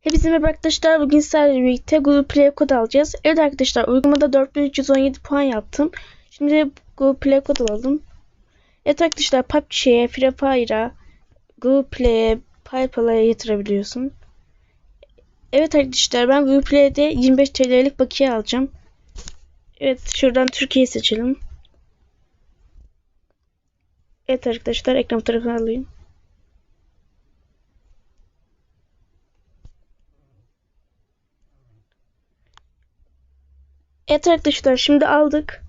Hepinize merhaba arkadaşlar. Bugün sizlerle birlikte Google Play kod alacağız. Evet arkadaşlar uygulamada 4317 puan yaptım. Şimdi Google Play kod alalım. Evet arkadaşlar PUBG'ye, Free Fire'a, Google Play'e, PayPal'a yatırabiliyorsun. Evet arkadaşlar ben Google Play'de 25 TL'lik bakiye alacağım. Evet şuradan Türkiye seçelim. Evet arkadaşlar ekran tarafına alayım. Evet arkadaşlar şimdi aldık.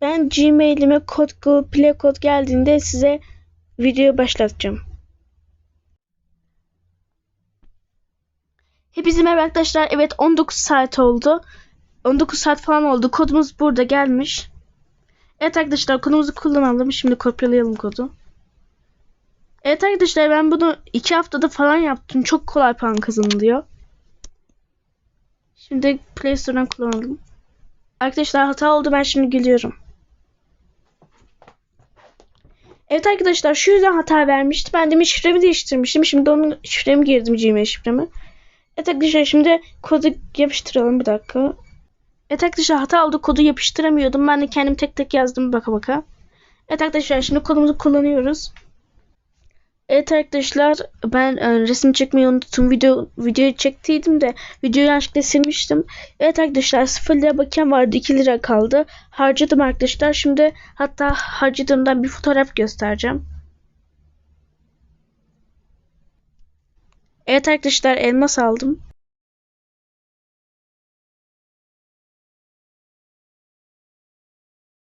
Ben Gmail'ime kod Play kod geldiğinde size video başlatacağım. Hepinize merhaba arkadaşlar. Evet 19 saat oldu. 19 saat falan oldu. Kodumuz burada gelmiş. Evet arkadaşlar kodumuzu kullanalım. Şimdi kopyalayalım kodu. Evet arkadaşlar ben bunu 2 haftada falan yaptım. Çok kolay puan kazanılıyor. Şimdi Play Store'dan kullanalım. Arkadaşlar hata oldu. Ben şimdi gülüyorum. Evet arkadaşlar şu yüzden hata vermişti. Ben demin şifremi değiştirmiştim. Şimdi onun şifremi girdim Gmail şifremi. Evet arkadaşlar şimdi kodu yapıştıralım bir dakika. Evet arkadaşlar hata oldu. Kodu yapıştıramıyordum. Ben de kendim tek tek yazdım baka baka. Evet arkadaşlar şimdi kodumuzu kullanıyoruz. Evet arkadaşlar ben e, resim çekmeyi unuttum. Video videoyu çektiydim de videoyu yanlışlıkla silmiştim. Evet arkadaşlar 0 lira bakiyem vardı 2 lira kaldı. Harcadım arkadaşlar. Şimdi hatta harcadığımdan bir fotoğraf göstereceğim. Evet arkadaşlar elmas aldım.